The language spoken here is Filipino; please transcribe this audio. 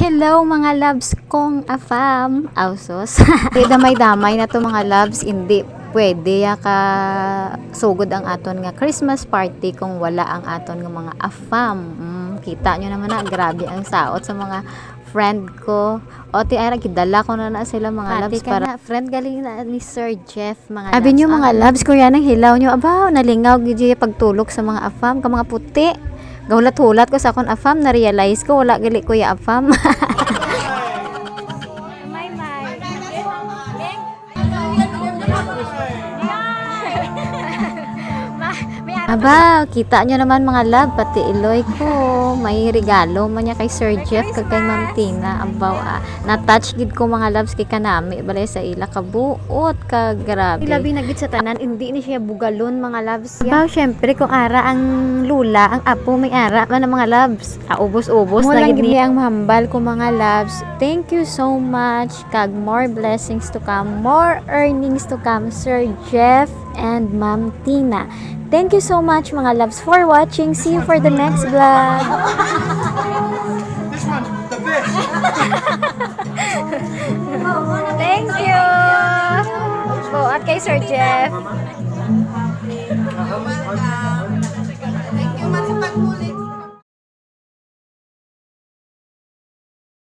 Hello mga loves kong afam. Ausos. damay-damay na to mga loves. Hindi pwede ya ka sugod ang aton nga Christmas party kung wala ang aton nga mga afam. Mm, kita nyo naman na grabe ang saot sa mga friend ko. O ti ay gidala ko na na sila mga loves para friend galing na ni Sir Jeff mga Abi nyo mga loves ko yan ang hilaw nyo. Aba, nalingaw gidi pagtulog sa mga afam ka mga puti. Gawlat-hulat ko sa akong afam na-realize ko wala gali ko ya afam. Aba, kita nyo naman mga love, pati iloy ko. May regalo man niya kay Sir Jeff kag kay Ma'am Tina. Abaw, ah, na-touch gid ko mga loves kay kanami. Balay sa ila kabuot ka grabe. Ilabi na gid sa tanan, hindi ni siya bugalon mga loves. Abaw, syempre kung ara ang lula, ang apo may ara man ang mga loves. Ah, ubos-ubos na gid niya ang mahambal ko mga loves. Thank you so much. Kag more blessings to come, more earnings to come, Sir Jeff and Ma'am Tina. Thank you so much mga loves for watching. See you for the next vlog. This one's the best. Thank you. Po, at kay Sir Jeff.